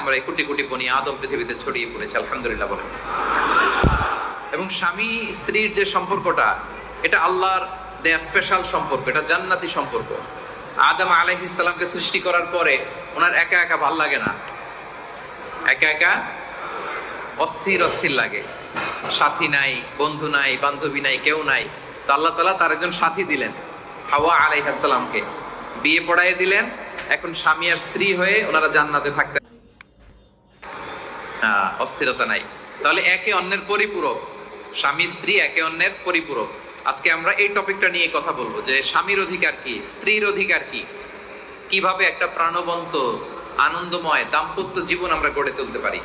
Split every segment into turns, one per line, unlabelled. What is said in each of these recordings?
আমরা এই কোটি কোটি বনি আদম পৃথিবীতে ছড়িয়ে পড়েছি, আলহামদুলিল্লাহ বলেন। এবং স্বামী স্ত্রীর যে সম্পর্কটা, এটা আল্লাহর দেয়া স্পেশাল সম্পর্ক, এটা জান্নাতি সম্পর্ক। আদম আলাইহিস ইসলামকে সৃষ্টি করার পরে ওনার একা একা ভালো লাগে না। একা একা অস্থির অস্থির লাগে। সাথী নাই, বন্ধু নাই, বান্ধবী নাই, কেউ নাই। তো আল্লাহ তালা তার একজন সাথী দিলেন, হাওয়া আলাইহাসালামকে বিয়ে পড়ায় দিলেন, এখন স্বামী আর স্ত্রী হয়ে ওনারা জান্নাতে থাকতে অস্থিরতা নাই। তাহলে একে অন্যের পরিপূরক, স্বামী স্ত্রী একে অন্যের পরিপূরক। আজকে আমরা এই টপিকটা নিয়ে কথা বলব যে স্বামীর অধিকার কি, স্ত্রীর অধিকার কি? কীভাবে একটা প্রাণবন্ত, আনন্দময়, দাম্পত্য জীবন আমরা গড়ে তুলতে পারি?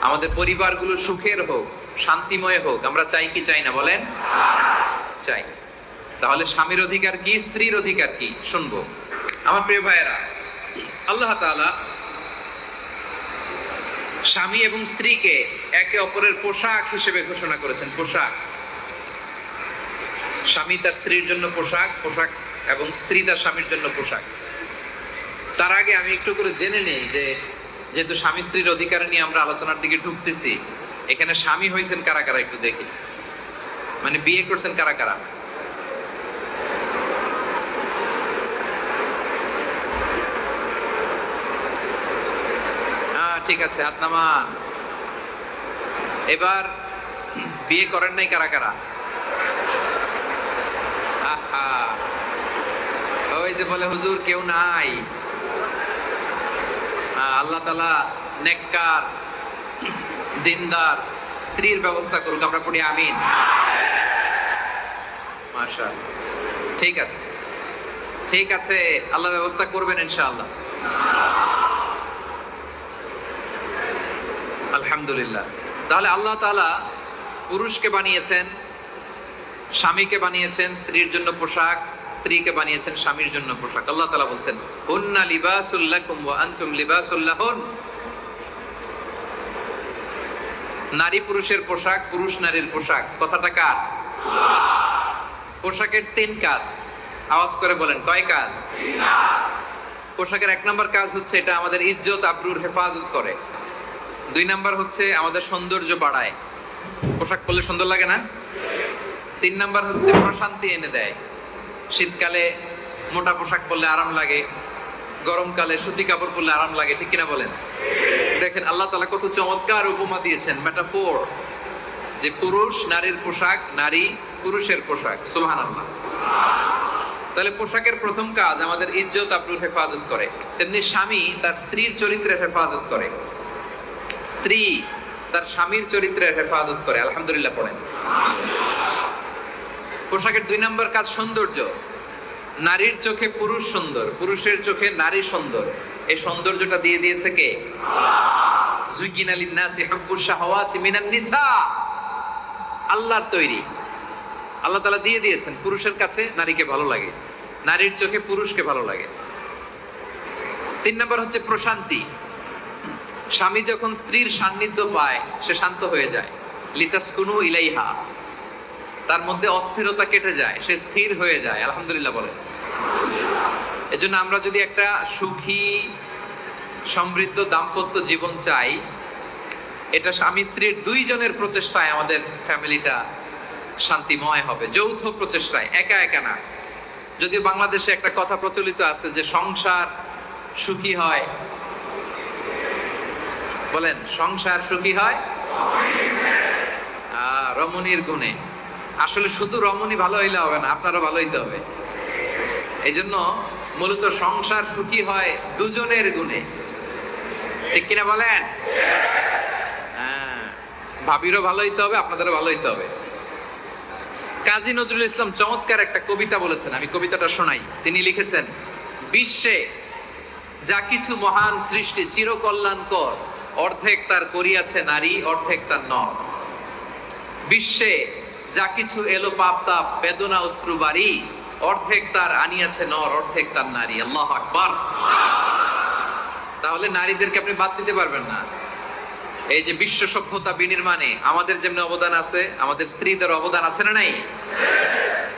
আমাদের পরিবারগুলো সুখের হোক, শান্তিময় হোক, আমরা চাই কি, চাই না, বলেন? চাই। তাহলে স্বামীর অধিকার কি, স্ত্রীর অধিকার কি? শুনব। আমার প্রিয় ভাইয়েরা, আল্লাহ তাআলা স্বামী এবং স্ত্রীকে একে অপরের পোশাক হিসেবে ঘোষণা করেছেন, পোশাক। স্বামী তার স্ত্রীর জন্য পোশাক পোশাক এবং স্ত্রী তার স্বামীর জন্য পোশাক। তার আগে আমি একটু করে জেনে নেই যে যেহেতু স্বামী স্ত্রীর অধিকার নিয়ে আমরা আলোচনার দিকে ঢুকতেছি, এখানে স্বামী হয়েছেন কারা কারা একটু দেখি। মানে বিয়ে করছেন কারা কারা হ্যাঁ ঠিক আছে, হাত নামান। এবার বিয়ে করেন নাই কারা কারা? ওই যে বলে, হুজুর কেউ নাই। আল্লাহ তালা নেককার, দিনদার, স্ত্রীর ব্যবস্থা করুক, আমরা পড়ি আমিন। ঠিক আছে। ঠিক আছে, আল্লাহ ব্যবস্থা করবেন ইনশাআল্লাহ। আলহামদুলিল্লাহ। তাহলে আল্লাহ তাআলা পুরুষকে বানিয়েছেন, স্বামীকে বানিয়েছেন, স্ত্রীর জন্য পোশাক, স্ত্রীকে বানিয়েছেন, স্বামীর জন্য পোশাক। আল্লাহ তাআলা বলছেন, হুন্না লিবাসুল্লাকুম ওয়া আনতুম লিবাসুল্লাহুন নারী পুরুষের পোশাক, পুরুষ নারীর পোশাক। কথাটা কার? পোশাকের তিন কাজ। আওয়াজ করে বলেন, কয় কাজ? পোশাকের এক নম্বর কাজ হচ্ছে এটা আমাদের ইজ্জত, আবরুর হেফাজত করে। দুই নাম্বার হচ্ছে আমাদের সৌন্দর্য বাড়ায়। পোশাক পরলে সুন্দর লাগে না? তিন নাম্বার হচ্ছে প্রশান্তি এনে দেয়। শীতকালে মোটা পোশাক পরলে আরাম লাগে, গরমকালে সুতি কাপড় পরলে আরাম লাগে, ঠিক কিনা বলেন? দেখেন, আল্লাহ তালা কত চমৎকার উপমা দিয়েছেন মেটাফোর যে পুরুষ নারীর পোশাক, নারী পুরুষের পোশাক সুলহান আল্লাহ তাহলে পোশাকের প্রথম কাজ আমাদের ইজ্জত আবরুর হেফাজত করে, তেমনি স্বামী তার স্ত্রীর চরিত্রের হেফাজত করে। স্ত্রী তার স্বামীর চরিত্রের হেফাজত করে, আলহামদুলিল্লাহ পড়েন। পোশাকের দুই নম্বর কাজ সৌন্দর্য। নারীর চোখে পুরুষ সুন্দর, পুরুষের চোখে নারী সুন্দর। এই সৌন্দর্যটা দিয়ে দিয়েছে কে? আলী নাসি হব্বুর শাহওয়াত মিনান নিসা। আল্লাহর তৈরি। আল্লাহ তালা দিয়ে দিয়েছেন, পুরুষের কাছে নারীকে ভালো লাগে, নারীর চোখে পুরুষকে ভালো লাগে। তিন নম্বর হচ্ছে প্রশান্তি। স্বামী যখন স্ত্রীর সান্নিধ্য পায়, সে শান্ত হয়ে যায়। লিতাসকুনু ইলাইহা। তার মধ্যে অস্থিরতা কেটে যায়, সে স্থির হয়ে যায়, আলহামদুলিল্লাহ বলে। এজন্য আমরা যদি একটা সুখী, সমৃদ্ধ, দাম্পত্য জীবন চাই, এটা স্বামী স্ত্রীর দুইজনের প্রচেষ্টায় আমাদের ফ্যামিলিটা শান্তিময় হবে, যৌথ প্রচেষ্টায়, একা একা না। যদিও বাংলাদেশে একটা কথা প্রচলিত আছে যে সংসার সুখী হয় বলেন, সংসার সুখী হয়? রমণীর গুণে। আসলে শুধু রমণী ভালো হইলে হবে না, আপনারও ভালো হইতে হবে। এই জন্য মূলত সংসার সুখী হয় দুজনের গুণে। ঠিক কিনা বলেন? হ্যাঁ ভাবিরও ভালো হইতে হবে, আপনাদেরও ভালো হইতে হবে। কাজী নজরুল ইসলাম চমৎকার একটা কবিতা বলেছেন, আমি কবিতাটা শোনাই। তিনি লিখেছেন, বিশ্বে যা কিছু মহান সৃষ্টি চিরকল্যাণকর অর্ধেক তার করিয়াছে নারী, অর্ধেক তার নর। বিশ্বে যা কিছু এলো পাপ তাপ বেদনা, অশ্রু বাড়ি অর্ধেক তার আনিয়াছে নর, অর্ধেক তার নারী। আল্লাহ আকবার। তাহলে নারীদেরকে আপনি বাদ দিতে পারবেন না। এই যে বিশ্ব সভ্যতা বিনির্মাণে আমাদের যেমনি অবদান আছে, আমাদের স্ত্রীদের অবদান আছে না নাই?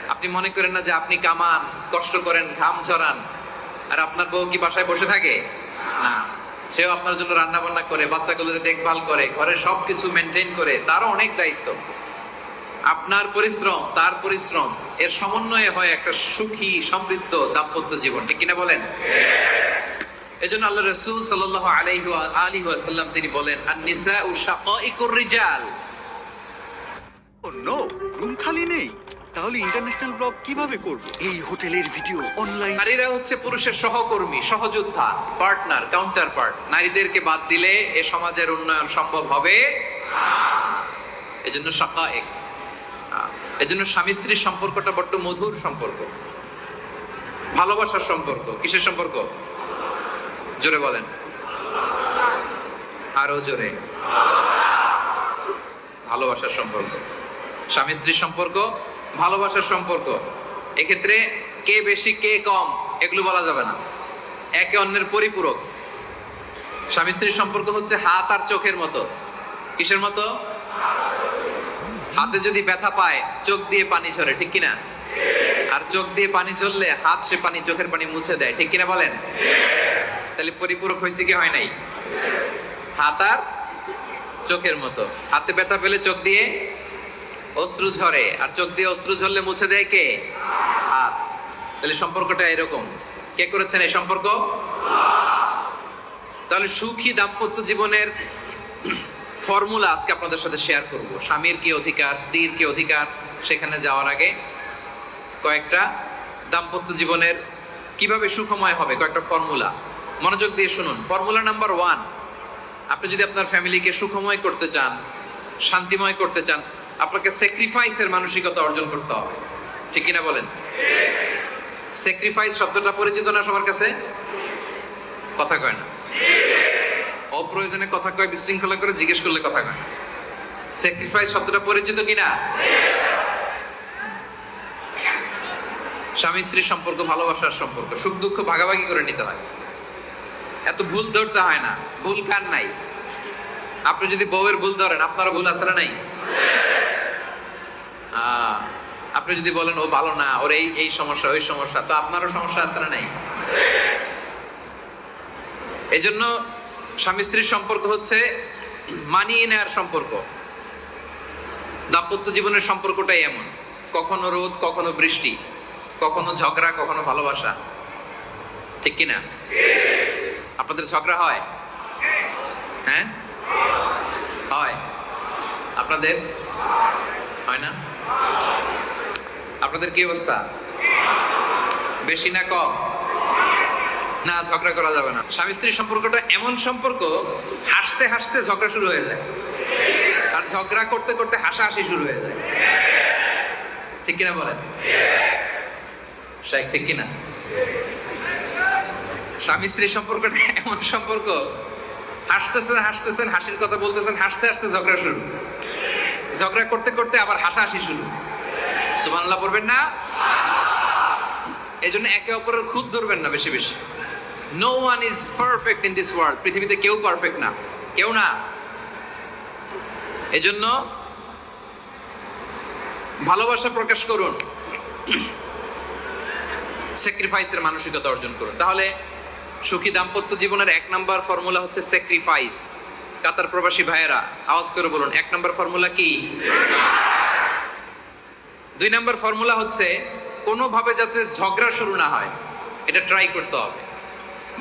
আপনি মনে করেন না যে আপনি কামান, কষ্ট করেন, ঘাম ছড়ান, আর আপনার বউ কি বাসায় বসে থাকে? না। সেও আপনার জন্য রান্না বান্না করে, বাচ্চাগুলোর দেখভাল করে ঘরে সবকিছু মেনটেন করে, তারও অনেক দায়িত্ব। আপনার পরিশ্রম, তার পরিশ্রম, এর সমন্বয়ে হয় একটা সুখী, সমৃদ্ধ, দাম্পত্য জীবন। ঠিক কিনা বলেন? এজন্য আল্লাহ রসুল সাল্লাহ আলাইহি আলী সাল্লাম তিনি বলেন আর নিসা ও শাকাইকুর রিজাল।
ও নো রুম খালি নেই। তাহলে ইন্টারন্যাশনাল ব্লগ কীভাবে করব? এই হোটেলের ভিডিও অনলাইন
নারীরা হচ্ছে পুরুষের সহকর্মী, সহযোদ্ধা পার্টনার কাউন্টার পার্ট নারীদেরকে বাদ দিলে এ সমাজের উন্নয়ন সম্ভব হবে। এজন্য শাখা এক এজন্য স্বামী স্ত্রীর সম্পর্কটা বড্ড মধুর সম্পর্ক। ভালোবাসার সম্পর্ক। কিসের সম্পর্ক? জোরে বলেন। আরও জোরে। ভালোবাসার সম্পর্ক। স্বামী স্ত্রীর সম্পর্ক ভালোবাসার সম্পর্ক। এক্ষেত্রে কে বেশি, কে কম, এগুলো বলা যাবে না। একে অন্যের পরিপূরক। স্বামী স্ত্রীর সম্পর্ক হচ্ছে হাত আর চোখের মতো। কিসের মতো? হাতে যদি ব্যথা পায়, চোখ দিয়ে পানি ঝরে, ঠিক কিনা? আর চোখ দিয়ে পানি চললে হাত সে পানি, চোখের পানি মুছে দেয়, ঠিক কিনা বলেন? তাহলে পরিপূরক হয়েছে কি, হয় নাই? হাত আর চোখের মতো। হাতে ব্যথা পেলে চোখ দিয়ে অশ্রু ঝরে, আর চোখ দিয়ে অশ্রু ঝরলে মুছে দেয় কে? হাত। তাহলে সম্পর্কটা এরকম। কে করেছেন এই সম্পর্ক? তাহলে সুখী দাম্পত্য জীবনের ফর্মুলা আজকে আপনাদের সাথে শেয়ার করব। স্বামীর কি অধিকার, স্ত্রীর কি অধিকার, সেখানে যাওয়ার আগে কয়েকটা দাম্পত্য জীবনের কীভাবে সুখময় হবে, কয়েকটা ফর্মুলা। মনোযোগ দিয়ে শুনুন। ফর্মুলা নাম্বার ওয়ান, আপনি যদি আপনার ফ্যামিলিকে সুখময় করতে চান, শান্তিময় করতে চান আপনাকে স্যাক্রিফাইসের মানসিকতা অর্জন করতে হবে। ঠিক কিনা বলেন? স্যাক্রিফাইস শব্দটা পরিচিত না সবার কাছে? কথা কয় না। অপ্রয়োজনে কথা কয়, বিশৃঙ্খলা করে জিজ্ঞেস করলে কথা কয় স্যাক্রিফাইস শব্দটা পরিচিত কিনা? স্বামী স্ত্রীর সম্পর্ক, ভালোবাসার সম্পর্ক, সুখ দুঃখ ভাগাভাগি করে নিতে হয়। এত ভুল ধরতে হয় না। ভুল কার নাই? আপনি যদি বউয়ের ভুল ধরেন, আপনারও ভুল আছে না নাই? আপনি যদি বলেন, ও ভালো না, ওর এই এই সমস্যা, ওই সমস্যা, তো আপনারও সমস্যা আছে না নাই? জন্য স্বামী স্ত্রীর সম্পর্ক হচ্ছে মানিয়ে নেওয়ার সম্পর্ক। দাম্পত্য জীবনের সম্পর্কটাই এমন। কখনো রোদ, কখনো বৃষ্টি, কখনো ঝগড়া, কখনো ভালোবাসা। ঠিক কিনা? আপনাদের ঝগড়া হয়? হ্যাঁ? হয়। আপনাদের? হয় না? আপনাদের কি অবস্থা? বেশি না কম? না, ঝগড়া করা যাবে না। স্বামী স্ত্রীর সম্পর্কটা এমন সম্পর্ক, হাসতে হাসতে ঝগড়া শুরু হয়ে যায়। আর ঝগড়া করতে করতে হাসাহাসি শুরু হয়ে যায়। ঠিক কিনা বলেন? শেখ ঠিক কিনা? স্বামী স্ত্রীর সম্পর্কটা এমন সম্পর্ক, হাসতেছেন হাসতেছেন, হাসির কথা বলতেছেন, হাসতে হাসতে ঝগড়া শুরু। ঝগড়া করতে করতে আবার হাসাহাসি শুরু। সুবহানাল্লাহ পড়বেন না? এই জন্য একে অপরের খুদ ধরবেন না বেশি বেশি। No one is perfect in this world পৃথিবীতে কেউ পারফেক্ট না। কেউ না। এজন্য ভালোবাসা প্রকাশ করুন। স্যাক্রিফাইসের মানসিকতা অর্জন করুন। তাহলে সুখী দাম্পত্য জীবনের এক নাম্বার ফর্মুলা হচ্ছে স্যাক্রিফাইস কাতার প্রবাসী ভাইয়েরা, আওয়াজ করে বলুন, এক নাম্বার ফর্মুলা কি? দুই নম্বর ফর্মুলা হচ্ছে, কোনোভাবে যাতে ঝগড়া শুরু না হয়, এটা ট্রাই করতে হবে।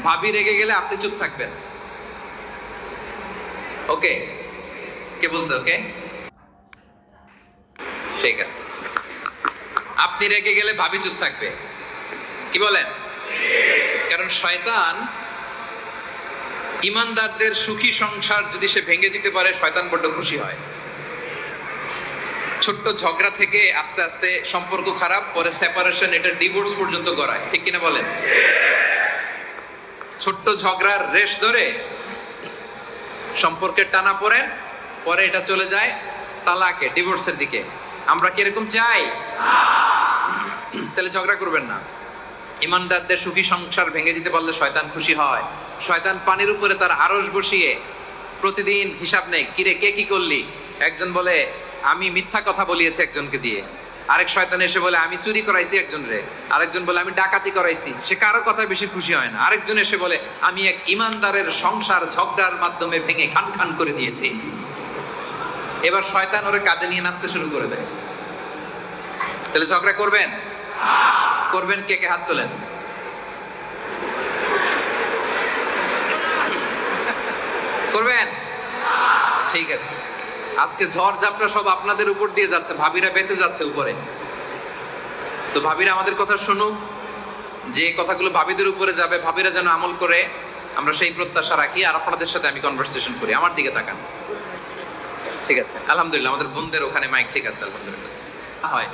ভাবি রেগে গেলে আপনি চুপ থাকবেন। ওকে কে বলছে ওকে ঠিক আছে। আপনি রেগে গেলে ভাবি চুপ থাকবে। কি বলেন? কারণ শয়তান ইমানদারদের সুখী সংসার যদি সে ভেঙে দিতে পারে, শয়তান বড্ড খুশি হয়। ছোট্ট ঝগড়া থেকে আস্তে আস্তে সম্পর্ক খারাপ, পরে সেপারেশন এটা ডিভোর্স পর্যন্ত করায় ঠিক কিনা বলেন? ছোট্ট ঝগড়ার রেশ ধরে সম্পর্কের টানা পড়েন, পরে এটা চলে যায় তালাকে ডিভোর্সের দিকে। আমরা কি এরকম চাই? তাহলে ঝগড়া করবেন না। ইমানদারদের সুখী সংসার ভেঙে দিতে পারলে শয়তান খুশি হয়। শয়তান পানির উপরে তার আরস বসিয়ে প্রতিদিন হিসাব নেই কিরে, কে কি করলি? একজন বলে আমি মিথ্যা কথা বলিয়েছি একজনকে দিয়ে। আরেক শয়তান এসে বলে, আমি চুরি করাইছি একজন রে। আরেকজন বলে, আমি ডাকাতি করাইছি। সে কারও কথা বেশি খুশি হয় না। আরেকজন এসে বলে, আমি এক ইমানদারের সংসার ঝগড়ার মাধ্যমে ভেঙে খান খান করে দিয়েছি। এবার শয়তান ওরে কাঁধে নিয়ে নাচতে শুরু করে দেয়। তাহলে ঝগড়া করবেন? করবেন কে? কে হাত তোলেন? করবেন? ঠিক আছে। আজকে ঝড় ঝাপটা সব আপনাদের উপর দিয়ে যাচ্ছে, ভাবিরা বেঁচে যাচ্ছে উপরে। তো ভাবিরা আমাদের কথা শুনুক যে কথাগুলো ভাবিদের উপরে যাবে, ভাবিরা যেন আমল করে, আমরা সেই প্রত্যাশা রাখি আর আপনাদের সাথে আমি কনভারসেশন করি। আমার দিকে তাকান। ঠিক আছে, আলহামদুলিল্লাহ, আমাদের বোনদের ওখানে মাইক ঠিক আছে, আলহামদুলিল্লাহ। হয়।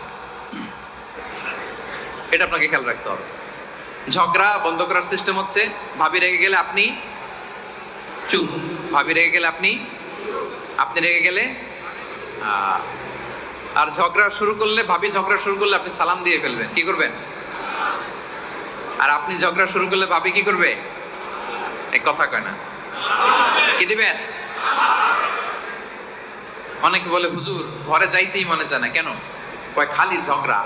এটা আপনাকে খেয়াল রাখতে হবে। ঝগড়া বন্ধ করার সিস্টেম হচ্ছে, ভাবি রেগে গেলে আপনি চুপ, ভাবি রেগে গেলে আপনি আপনি রেগে গেলে আর ঝগড়া শুরু করলে, ভাবি ঝগড়া শুরু করলে আপনি সালাম দিয়ে ফেলবেন। কি করবেন? আর আপনি ঝগড়া শুরু করলে ভাবি কি করবে? এক কথা কয় না। কি দিবেন? অনেকে বলে, হুজুর, ঘরে যাইতেই মনে চায় না। কেন? কয়, খালি ঝগড়া।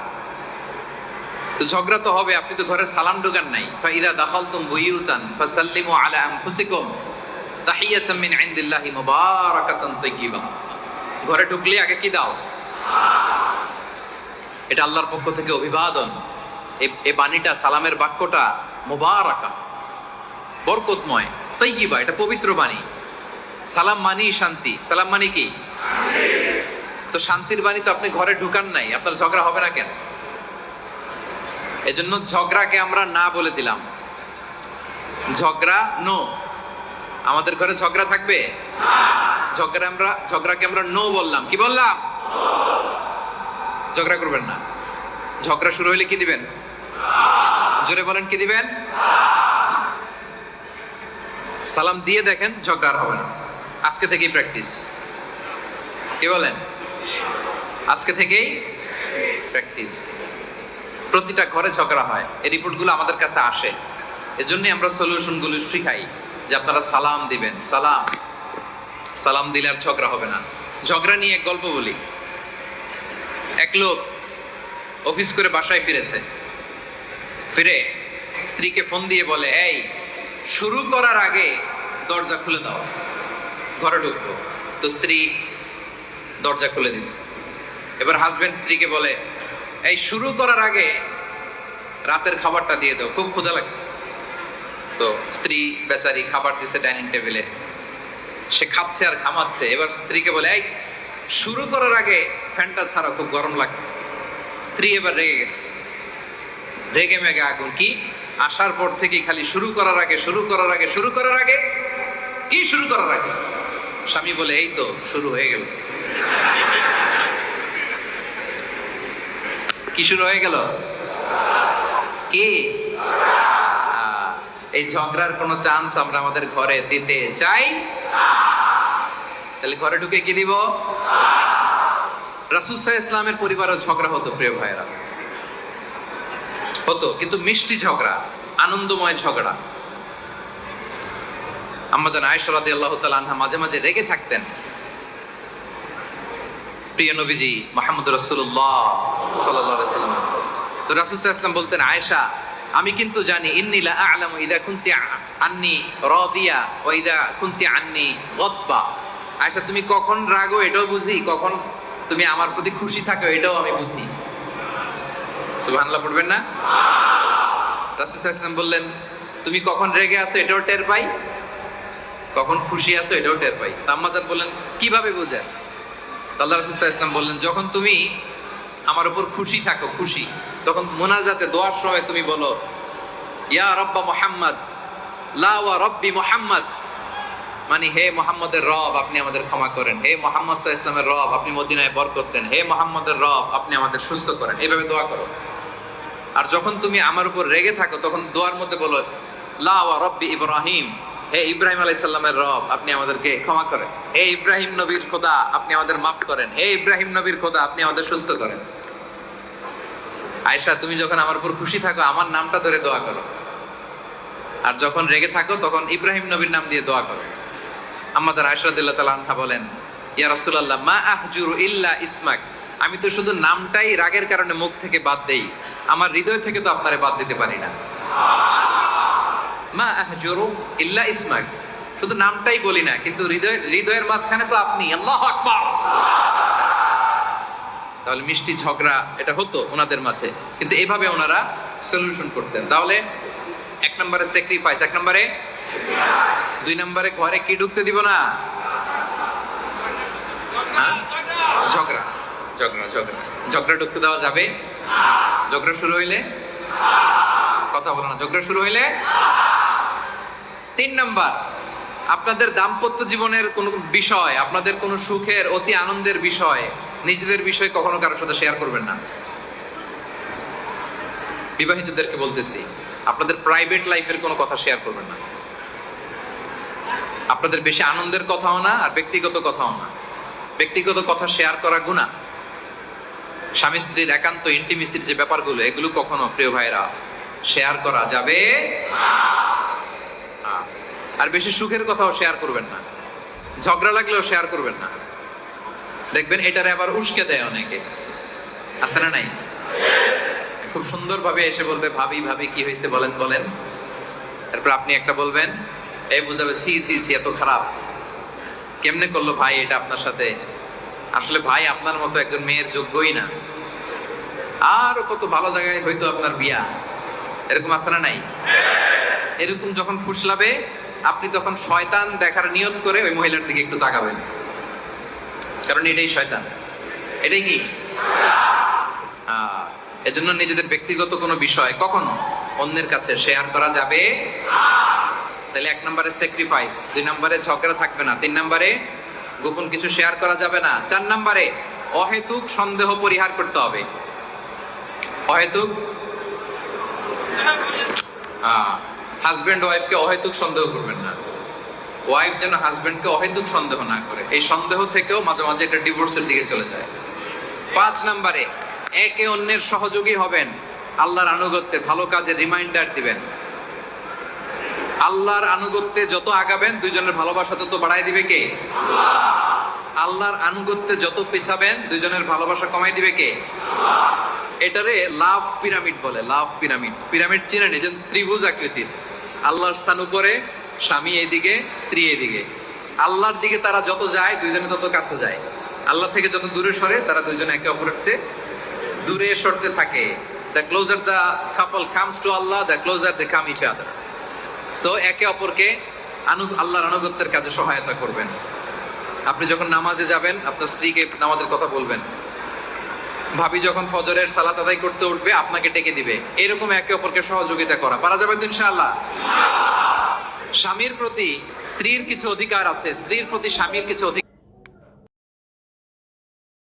তো ঝগড়া তো হবে, আপনি তো ঘরে সালাম ঢুকান নাই। ফাইদা দাখালতুম বুয়ুতান, ফাসাল্লিমু আলা আনফুসিকুম। ঘরে ঢুকলে আগে কি দাও? এটা আল্লাহর পক্ষ থেকে অভিবাদন। এই বাণীটা, সালামের বাক্যটা মুবারাকা, বরকতময়, তাইয়্যিবা, এটা পবিত্র বাণী। সালাম মানি শান্তি। সালাম মানি কি? তো শান্তির বাণী তো আপনি ঘরে ঢুকান নাই, আপনার ঝগড়া হবে না কেন? এজন্য ঝগড়াকে আমরা না বলে দিলাম। ঝগড়া নো আমাদের ঘরে ঝগড়া থাকবে? ঝগড়া আমরা, ঝগড়াকে আমরা নো বললাম। কি বললাম? ঝগড়া করবেন না। ঝগড়া শুরু হলে কি দিবেন? জোরে বলেন, কি দিবেন? সালাম দিয়ে দেখেন, ঝগড়া হবে না। আজকে থেকেই প্র্যাকটিস। কি বলেন? আজকে থেকেই প্র্যাকটিস। প্রতিটা ঘরে ঝগড়া হয়। এই রিপোর্টগুলো আমাদের কাছে আসে। এজন্যই আমরা সলিউশনগুলো শিখাই। যে আপনারা সালাম দিবেন, সালাম। সালাম দিলে আর ঝগড়া হবে না। ঝগড়া নিয়ে এক গল্প বলি। এক লোক অফিস করে বাসায় ফিরেছে। ফিরে স্ত্রীকে ফোন দিয়ে বলে, এই, শুরু করার আগে দরজা খুলে দাও। ঘরে ঢুকবো। তো স্ত্রী দরজা খুলে দিস। এবার হাজবেন্ড স্ত্রীকে বলে, এই, শুরু করার আগে রাতের খাবারটা দিয়ে দাও। খুব ক্ষুধা লাগছে। তো স্ত্রী বেচারি খাবার দিছে ডাইনিং টেবিলে। সে খাচ্ছে আর ঘামাচ্ছে। এবার স্ত্রীকে বলে, এই, শুরু করার আগে ফ্যানটা ছাড়া খুব গরম লাগছে স্ত্রী এবার রেগে গেছে। রেগে মেগে আগুন কি? আসার পর থেকে খালি শুরু করার আগে, শুরু করার আগে, শুরু করার আগে, কি শুরু করার আগে? স্বামী বলে, এই তো, শুরু হয়ে গেল। কি শুরু হয়ে গেল? কে? এই ঝগড়ার কোনো চান্স আমরা আমাদের ঘরে দিতে চাই? তাহলে ঘরে ঢুকে কি দিব? রাসুসাহ ইসলামের পরিবারও ঝগড়া হতো, প্রিয় ভাইয়েরা। হতো, কিন্তু মিষ্টি ঝগড়া, আনন্দময় ঝগড়া। আম্মাজান আয়েশা রাদিয়াল্লাহু তাআলা আনহা মাঝে মাঝে রেগে থাকতেন। প্রিয় নবীজি মাহমুদ রাসূলুল্লাহ সাল্লাল্লাহু আলাইহি সাল্লাম তো রাসূল আলাইহি সাল্লাম বলতেন, আয়েশা আমি কিন্তু জানি, ইন্নী লা আ'লামু ইদা কুনতি আন্নি রাদিয়া ওয়া ইদা কুনতি আন্নি গদবা আয়েশা তুমি কখন রাগো এটাও বুঝি, কখন তুমি আমার প্রতি খুশি থাকো এটাও আমি বুঝি। সুবহানাল্লাহ পড়বেন না? রাসূল সাল্লাল্লাহু বললেন, তুমি কখন রেগে আছো এটাও টের পাই? কখন খুশি আছো এটাও টের পাই? তাম্মাজান বললেন, কীভাবে বুঝেন? আল্লাহ রাসূল সাল্লাল্লাহু বললেন, যখন তুমি আমার উপর খুশি থাকো, খুশি। তখন মোনাজাতে দোয়ার সময় তুমি বলো, ইয়া রব্বা মোহাম্মদ, লা ওয়া রব্বি মোহাম্মদ। মানে হে মোহাম্মদের রব, আপনি আমাদের ক্ষমা করেন। হে মোহাম্মদ ইসলামের রব, আপনি মদিনায় বরকত করতেন হে মোহাম্মদের রব, আপনি আমাদের সুস্থ করেন। এইভাবে দোয়া করো। আর যখন তুমি আমার উপর রেগে থাকো, তখন দোয়ার মধ্যে বলো, লা ওয়া রব্বি ইব্রাহিম হে ইব্রাহিম আলাইহিস সালামের রব, আপনি আমাদেরকে ক্ষমা করেন। হে ইব্রাহিম নবীর খোদা, আপনি আমাদের মাফ করেন। হে ইব্রাহিম নবীর খোদা, আপনি আমাদের সুস্থ করেন। আয়েশা, তুমি যখন আমার উপর খুশি থাকো, আমার নামটা ধরে দোয়া করো। আর যখন রেগে থাকো, তখন ইব্রাহিম নবীর নাম দিয়ে দোয়া করো। আমাদের তালা আনহা বলেন, ইয়া রাসূলুল্লাহ, মা ইল্লা ইসমাক। আমি তো শুধু নামটাই রাগের কারণে মুখ থেকে বাদ দেই, আমার হৃদয় থেকে তো আপনারে বাদ দিতে পারি না। মা ইল্লা ইসমাক। শুধু নামটাই বলি না, কিন্তু হৃদয়, হৃদয়ের মাঝখানে তো আপনি, আল্লাহ আকবার। তাহলে মিষ্টি ঝগড়া এটা হতো ওনাদের মাঝে, কিন্তু এভাবে ওনারা সলিউশন করতেন। তাহলে এক নম্বরে স্যাক্রিফাইস এক নম্বরে দুই নম্বরে ঘরে কি ঢুকতে দিব না? হ্যাঁ? ঝগড়া ঝগড়া ঝগড়া। ঝগড়া ঢুকতে দেওয়া যাবে? ঝগড়া শুরু হইলে? কথা বলো না, ঝগড়া শুরু হইলে? তিন নাম্বার, আপনাদের দাম্পত্য জীবনের কোন বিষয়, আপনাদের কোনো সুখের, অতি আনন্দের বিষয়, নিজেদের বিষয় কখনো কারোর সাথে শেয়ার করবেন না। বিবাহিতদেরকে বলতেছি, আপনাদের প্রাইভেট লাইফের কোনো কথা শেয়ার করবেন না। আপনাদের বেশি আনন্দের কথাও না, আর ব্যক্তিগত কথাও না। ব্যক্তিগত কথা শেয়ার করা গুণা স্বামী স্ত্রীর একান্ত ইন্টিমিসির যে ব্যাপারগুলো, এগুলো কখনো প্রিয় ভাইরা শেয়ার করা যাবে না। আর বেশি সুখের কথাও শেয়ার করবেন না। ঝগড়া লাগলেও শেয়ার করবেন না। দেখবেন এটারে আবার উস্কে দেয় অনেকে। আছে না নাই? খুব সুন্দরভাবে এসে বলবে, ভাবি ভাবি, কি হয়েছে বলেন বলেন। তারপর আপনি একটা বলবেন এই বুঝাবে, ছি ছি ছি, এত খারাপ। কেমনে করল ভাই এটা আপনার সাথে? আসলে ভাই আপনার মতো একজন মেয়ের যোগ্যই না। আরও কত ভালো জায়গায় হয়তো আপনার বিয়া। এরকম আছে না নাই? এরকম যখন ফুসলাবে আপনি তখন শয়তান দেখার নিয়ত করে ওই মহিলার দিকে একটু তাকাবেন। কারণ এটাই শয়তান। এটাই কি? আহ, এজন্য নিজেদের ব্যক্তিগত কোনো বিষয় কখনো অন্যের কাছে শেয়ার করা যাবে। তাহলে এক নম্বরে স্যাক্রিফাইস দুই নম্বরে ঝগড়া থাকবে না তিন নম্বরে গোপন কিছু শেয়ার করা যাবে না চার নম্বরে অহেতুক সন্দেহ পরিহার করতে হবে। অহেতুক? হাজবেন্ড ওয়াইফকে অহেতুক সন্দেহ করবেন না। ওয়াইফ যেন হাজবেন্ডকে অহেতুক সন্দেহ না করে। এই সন্দেহ থেকেও মাঝে মাঝে এটা ডিভোর্সের দিকে চলে যায়। পাঁচ নম্বরে, একে অন্যের সহযোগী হবেন। আল্লাহর আনুগত্যে ভালো কাজে রিমাইন্ডার দিবেন। আল্লাহর আনুগত্যে যত আগাবেন, দুইজনের ভালোবাসা তত বাড়াই দিবে কে? আল্লাহর আনুগত্যে যত পিছাবেন, দুইজনের ভালোবাসা কমাই দিবে কে? এটারে লাভ পিরামিড বলে, লাভ পিরামিড। পিরামিড চিনেন এই যে ত্রিভুজ আকৃতির। আল্লাহর স্থান উপরে, স্বামী এদিকে, স্ত্রী এদিকে। আল্লাহর দিকে তারা যত যায়, দুইজনে তত কাছে যায়। আল্লাহ থেকে যত দূরে সরে, তারা দুইজনে একে অপরের চেয়ে দূরে সরতে থাকে। The closer the couple comes to Allah the closer they come each other so একে অপরকে আনু, আল্লাহর আনুগত্যের কাজে সহায়তা করবেন। আপনি যখন নামাজে যাবেন, আপনার স্ত্রীকে নামাজের কথা বলবেন। ভাবি যখন ফজরের সালাত আদায় করতে উঠবে, আপনাকে ডেকে দিবে। এরকম একে অপরকে সহযোগিতা করা। পারা যাবে ইনশাআল্লাহ। স্বামীর প্রতি স্ত্রীর কিছু অধিকার আছে। স্ত্রীর প্রতি স্বামীর কিছু অধিকার